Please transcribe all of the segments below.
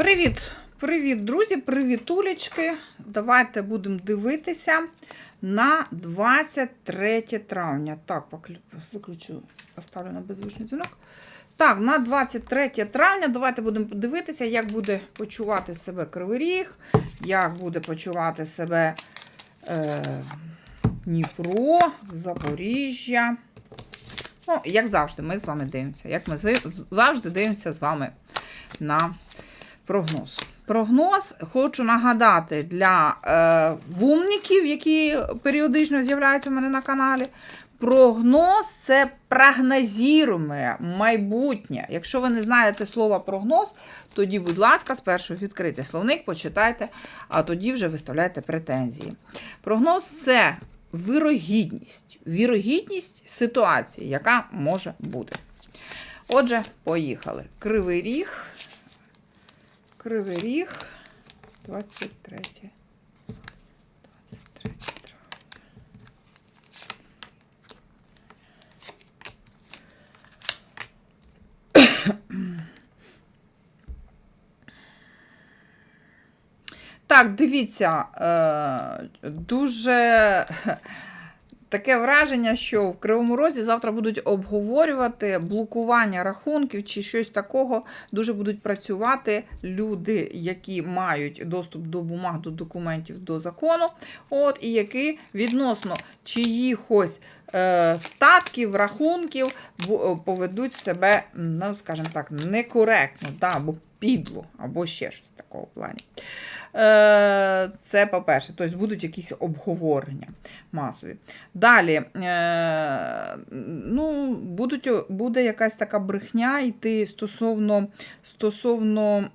Привіт, привіт, друзі, привітулечки. Давайте будемо дивитися на 23 травня. Так, виключу, поставлю на беззвучний дзвінок. Так, на 23 травня давайте будемо дивитися, як буде почувати себе Кривий Ріг, як буде почувати себе е, Дніпро, Запоріжжя. Ну, як завжди, ми з вами дивимося. Як ми завжди дивимося з вами на прогноз. Прогноз хочу нагадати для е, вумників, які періодично з'являються в мене на каналі. Прогноз це прогнозіруме майбутнє. Якщо ви не знаєте слова прогноз, тоді, будь ласка, спершу відкрийте словник, почитайте, а тоді вже виставляйте претензії. Прогноз це вірогідність. Вірогідність ситуації, яка може бути. Отже, поїхали. Кривий ріг. Кривий ріг. 23. 23 травня. Так, дивіться, е, дуже таке враження, що в Кривому Розі завтра будуть обговорювати блокування рахунків чи щось такого. Дуже будуть працювати люди, які мають доступ до бумаг, до документів, до закону, от, і які відносно чиїхось е, статків, рахунків поведуть себе, ну, скажімо так, некоректно, да, підло, або ще щось такого плані. Е, Це по-перше, тобто будуть якісь обговорення масові. Далі, е, ну, будуть, буде якась така брехня йти стосовно, стосовно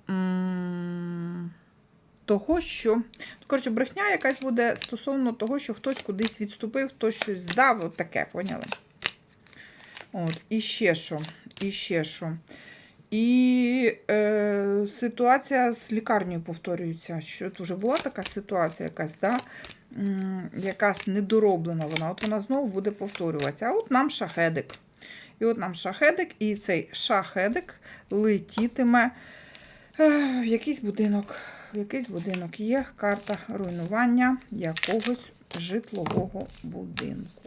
того, що. Коротше, брехня якась буде стосовно того, що хтось кудись відступив, хтось щось здав, от таке, поняли? От, і ще що, і ще що. І е, ситуація з лікарнею повторюється. Що тут вже була така ситуація, якась, да? Якась недороблена вона. От вона знову буде повторюватися. А от нам шахедик. І от нам шахедик, і цей шахедик летітиме е, в якийсь будинок. В якийсь будинок є карта руйнування якогось житлового будинку.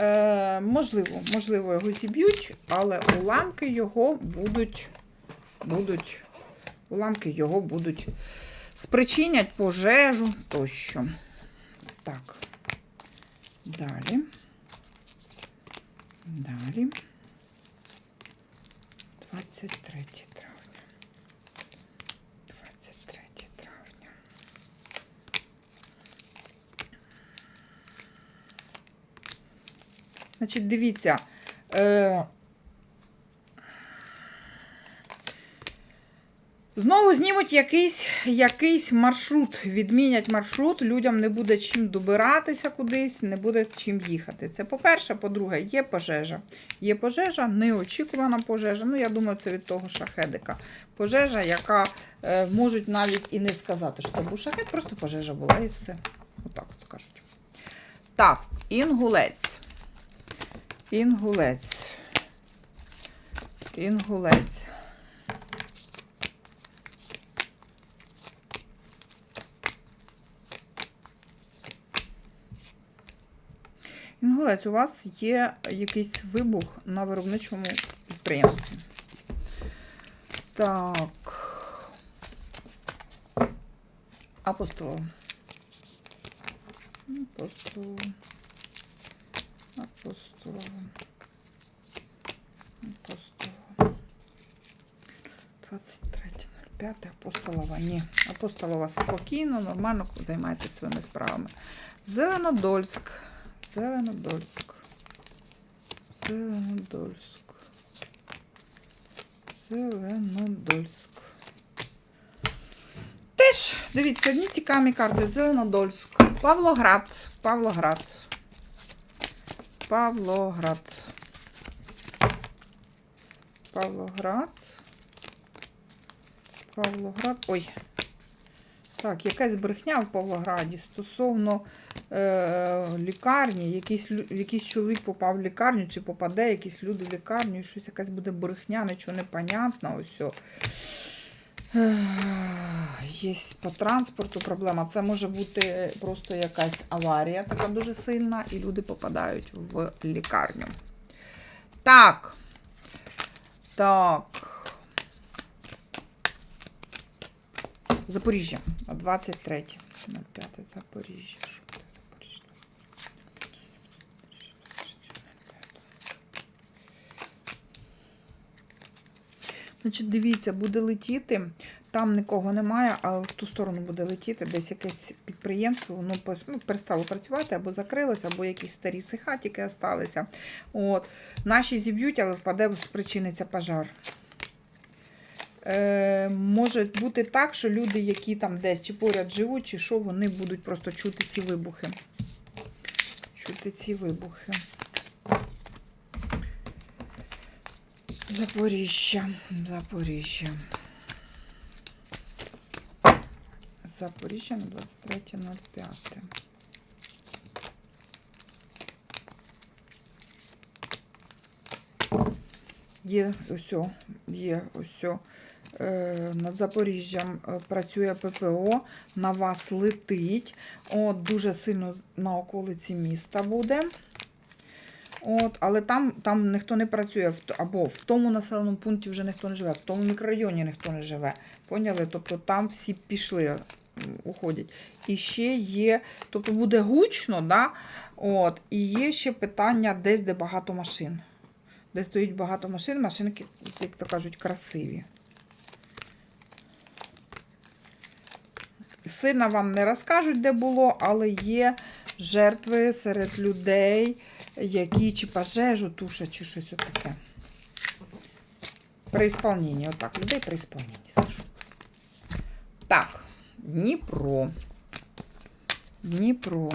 Е, можливо, можливо, його зіб'ють, але уламки його будуть, будуть, уламки його будуть спричинять пожежу тощо. Так. Далі. Далі. 23 травня. 23 травня. Значить, дивіться. Е... Знову знімуть якийсь, якийсь маршрут, відмінять маршрут, людям не буде чим добиратися кудись, не буде чим їхати. Це по-перше, по-друге, є пожежа. Є пожежа, неочікувана пожежа. Ну, я думаю, це від того шахедика. Пожежа, яка е, можуть навіть і не сказати, що це був шахет, просто пожежа була і все. Отак от скажуть. Так, інгулець. Інгулець. Інгулець. Інгулець, у вас є якийсь вибух на виробничому підприємстві. Так. Апостол. Апостол. Апостол. Апостолова. 23.05. Апостолова. Ні. Апостолова спокійно, нормально займайтеся своїми справами. Зеленодольськ. Зеленодольськ. Зеленодольськ. Зеленодольськ. Теж, дивіться, одні цікаві карти. Зеленодольськ. Павлоград. Павлоград. Павлоград. Павлоград. Павлоград. Ой. Так, якась брехня в Павлограді стосовно е, лікарні. Якийсь, якийсь чоловік попав в лікарню, чи попаде якісь люди в лікарню, і щось якась буде брехня, нічого не. Ось. Є по транспорту проблема. Це може бути просто якась аварія, така дуже сильна, і люди попадають в лікарню. Так. Так. Запоріжжя. 23. 05. Запоріжжя. Запоріжжя? Значить, дивіться, буде летіти. Там нікого немає, але в ту сторону буде летіти десь якесь підприємство, воно ну, перестало працювати або закрилося, або якісь старі сихатики осталися. От. Наші зіб'ють, але впаде, спричиниться пожар. Е, може бути так, що люди, які там десь чи поряд живуть, чи що, вони будуть просто чути ці вибухи. Чути ці вибухи. Запоріжжя. Запоріжжя. Запоріжжя на 23.05. Є ось, о, є ось. о, Е, над Запоріжжям е, працює ППО, на вас летить. От, дуже сильно на околиці міста буде. От, але там, там ніхто не працює, або в тому населеному пункті вже ніхто не живе, в тому мікрорайоні ніхто не живе. Поняли? Тобто там всі пішли, уходять. І ще є, тобто буде гучно, да? От, і є ще питання десь, де багато машин. Де стоїть багато машин, машинки, як то кажуть, красиві. Сильно вам не розкажуть, де було, але є жертви серед людей, які чи пожежу тушать, чи щось таке. При ісполненні, отак, людей при ісполненні, скажу. Так, Дніпро. Дніпро.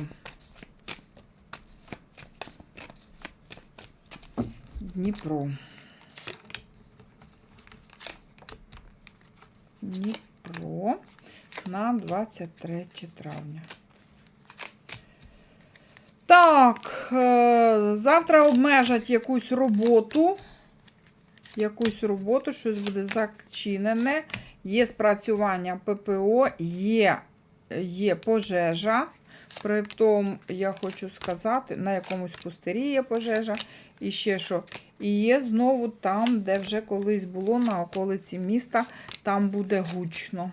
Дніпро. Дніпро на 23 травня. Так, е, завтра обмежать якусь роботу. Якусь роботу, щось буде зачинене. Є спрацювання ППО, є, є пожежа. Притом, я хочу сказати, на якомусь пустирі є пожежа. І ще що. І є знову там, де вже колись було, на околиці міста, там буде гучно.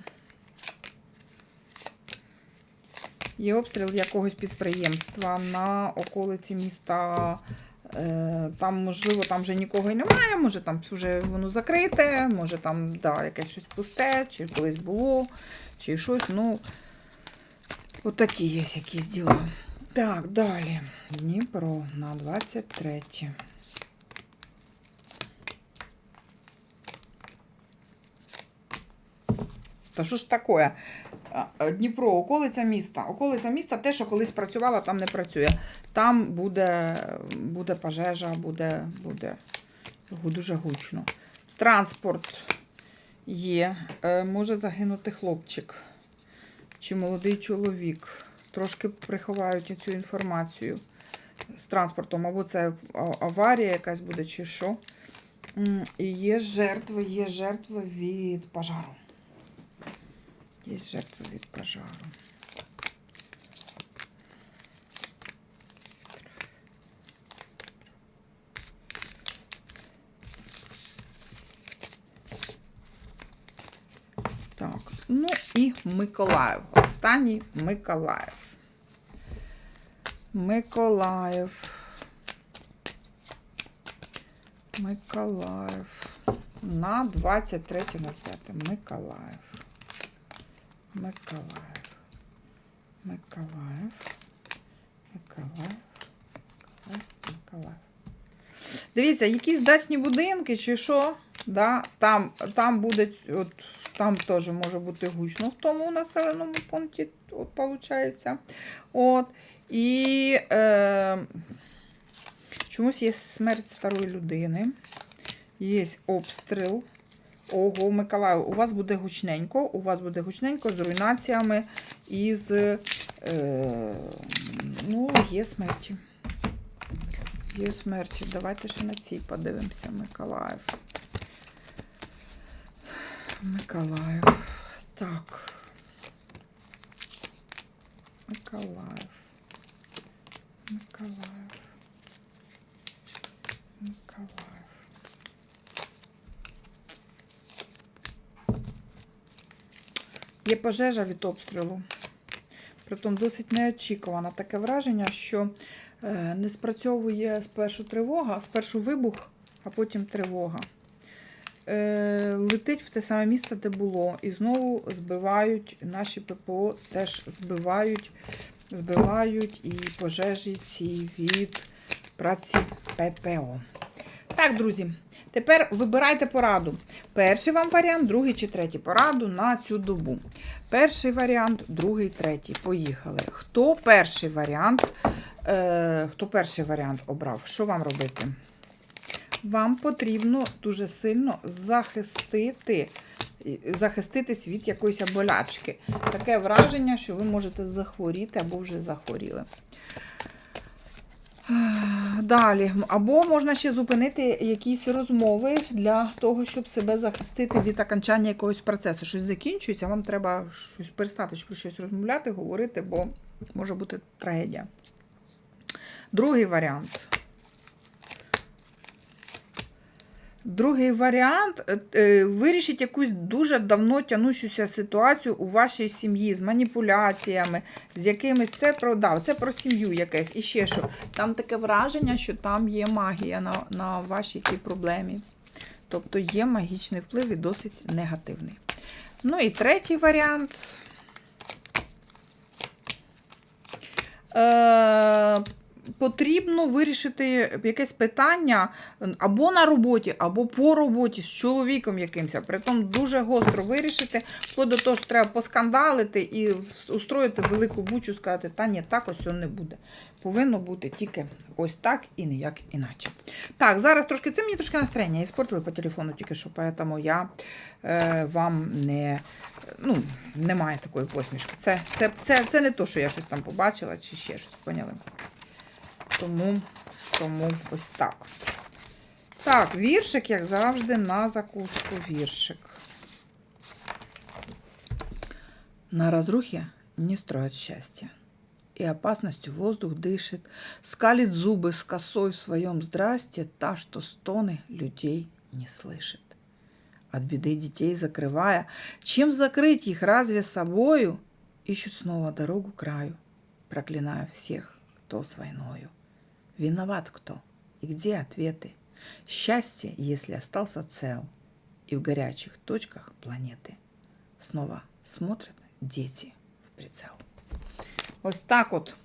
Є обстріл якогось підприємства на околиці міста. Е, Там, можливо, там вже нікого й немає, може там вже воно закрите, може там да, якесь щось пусте, чи колись було, чи щось. Ну, отакі є якісь діла. Так, далі. Дніпро на 23. Та що ж таке? А, Дніпро, околиця міста. Околиця міста, те, що колись працювала, там не працює. Там буде, буде пожежа, буде, буде дуже гучно. Транспорт є. Е, Може загинути хлопчик чи молодий чоловік. Трошки приховають цю інформацію з транспортом, або це аварія якась буде, чи що. І є жертви, є жертви від пожару. Є жертви від пожару. Так, ну і Миколаїв. Останній Миколаїв. Миколаїв. Миколаїв. На 23.05. Миколаїв. Миколаїв. Миколаїв. Миколаїв. Миколаїв. Миколаїв. Дивіться, якісь дачні будинки чи що. Да? Там, там буде, от, там теж може бути гучно в тому населеному пункті, от, виходить. От. І е, чомусь є смерть старої людини, є обстріл. Ого, Миколаю, у вас буде гучненько, у вас буде гучненько з руйнаціями і з. Е, ну, є смерті. Є смерті. Давайте ще на цій подивимося, Миколаїв. Миколаїв. Так. Миколаїв. Миколаїв. Миколаїв. Є пожежа від обстрілу. Притом досить неочікувано. Таке враження, що е, не спрацьовує спершу тривога, спершу вибух, а потім тривога. Е, летить в те саме місце, де було. І знову збивають, наші ППО теж збивають, збивають і пожежі ці від праці ППО. Так, друзі, тепер вибирайте пораду. Перший вам варіант, другий чи третій пораду на цю добу. Перший варіант, другий, третій. Поїхали. Хто перший варіант? Е, хто перший варіант обрав? Що вам робити? Вам потрібно дуже сильно захистити, захиститись від якоїсь болячки. Таке враження, що ви можете захворіти або вже захворіли. Далі, або можна ще зупинити якісь розмови для того, щоб себе захистити від окончання якогось процесу. Щось закінчується, вам треба щось перестати про щось розмовляти, говорити, бо може бути трагедія. Другий варіант. Другий варіант е, е, вирішить якусь дуже давно тянущуся ситуацію у вашій сім'ї з маніпуляціями, з якимись це продав. це про сім'ю якесь. І ще що. Там таке враження, що там є магія на, на вашій цій проблемі. Тобто є магічний вплив і досить негативний. Ну і третій варіант. Потрібно вирішити якесь питання або на роботі, або по роботі з чоловіком якимось. Притом дуже гостро вирішити, вплоть до того, що треба поскандалити і устроїти велику бучу, сказати, та ні, так ось не буде. Повинно бути тільки ось так і ніяк іначе. Так, зараз трошки це мені трошки настроєння іспортили по телефону, тільки що, тому я е, вам не ну, немає такої посмішки. Це, це, це, це не то, що я щось там побачила, чи ще щось поняли. Тому, тому ось так. Так, віршик, як завжди, на закуску віршик. На разрухе не строят счастье. И опасностью воздух дышит, скалит зубы с косой в своем здрасте та, что стоны людей не слышит. От беды детей закрывая, чем закрыть их разве собою, ищут снова дорогу краю, проклиная всех, кто с войною. Виноват кто? И где ответы? Счастье, если остался цел, и в горячих точках планеты снова смотрят дети в прицел. Ось так от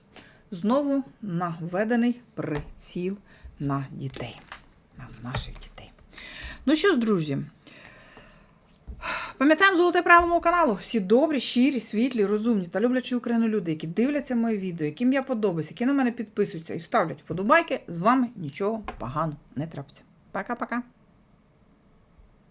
знову наведений приціл на дітей, на наших дітей. Ну що ж, друзі, Пам'ятаємо золоте правило мого каналу. Всі добрі, щирі, світлі, розумні та люблячі Україну люди, які дивляться мої відео, яким я подобаюся, які на мене підписуються і ставлять вподобайки, з вами нічого поганого не трапиться. Пока-пока.